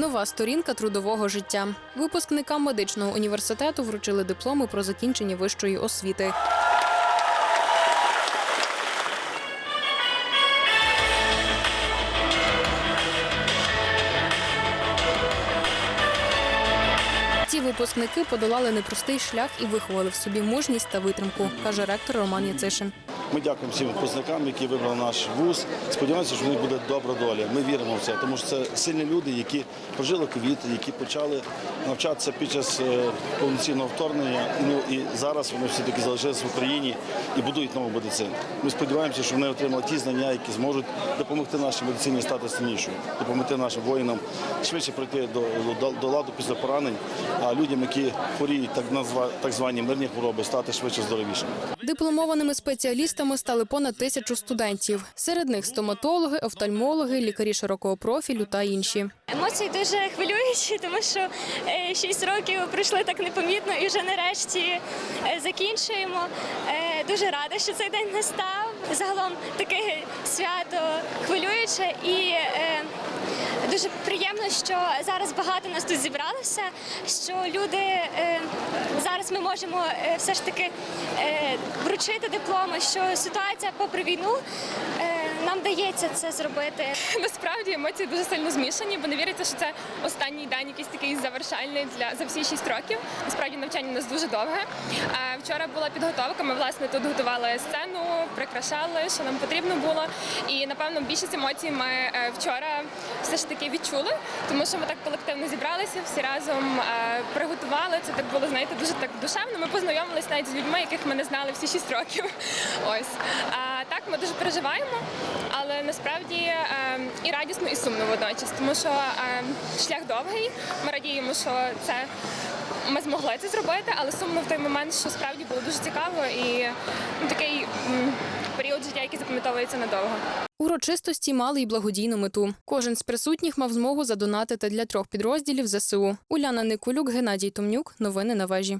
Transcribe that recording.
Нова сторінка трудового життя. Випускникам медичного університету вручили дипломи про закінчення вищої освіти. Випускники подолали непростий шлях і виховали в собі мужність та витримку, каже ректор Роман Яцишин. Ми дякуємо всім випускникам, які вибрали наш вуз. Сподіваємося, що в них буде добра доля. Ми віримо в це, тому що це сильні люди, які прожили ковід, які почали навчатися під час е, повноцінного вторгнення. Ну і зараз вони все таки залишилися в Україні і будують нову медицину. Ми сподіваємося, що вони отримали ті знання, які зможуть допомогти нашій медицині стати сильнішою, допомогти нашим воїнам швидше прийти до, до, до ладу після поранень, людям, які хворіють так назва так звані мирні хвороби, стати швидше здоровішими. Дипломованими спеціалістами стали понад тисячу студентів. Серед них стоматологи, офтальмологи, лікарі широкого профілю та інші. Емоції дуже хвилюючі, тому що 6 років пройшли так непомітно і вже нарешті е, закінчуємо. Е, Дуже рада, що цей день настав. Загалом таке свято хвилююче і е, дуже приємно, що зараз багато нас тут зібралося. Що люди е, зараз ми можемо е, все ж таки е, вручити дипломи, що ситуація попри війну нам дається це зробити. Насправді емоції дуже сильно змішані, бо не віриться, що це останній день, якийсь такий завершальний для за всі шість років. Насправді навчання у нас дуже довге. А вчора була підготовка. Ми власне тут готували сцену, прикрашали, що нам потрібно було. І напевно більшість емоцій ми е, вчора все ж таки відчули, тому що ми так колективно зібралися, всі разом е, приготували. Це так було, знаєте, дуже так душевно. Ми познайомилися навіть з людьми, яких ми не знали всі шість років. Ось так ми дуже переживаємо, але насправді е, і радісно, і сумно водночас, тому що е, шлях довгий. Ми радіємо, що це ми змогли це зробити, але сумно в той момент, що справді було дуже цікаво і ну, такий період життя, який запам'ятовується надовго. Урочистості мали й благодійну мету. Кожен з присутніх мав змогу задонатити для трьох підрозділів ЗСУ. Уляна Никулюк, Геннадій Томнюк. Новини на вежі.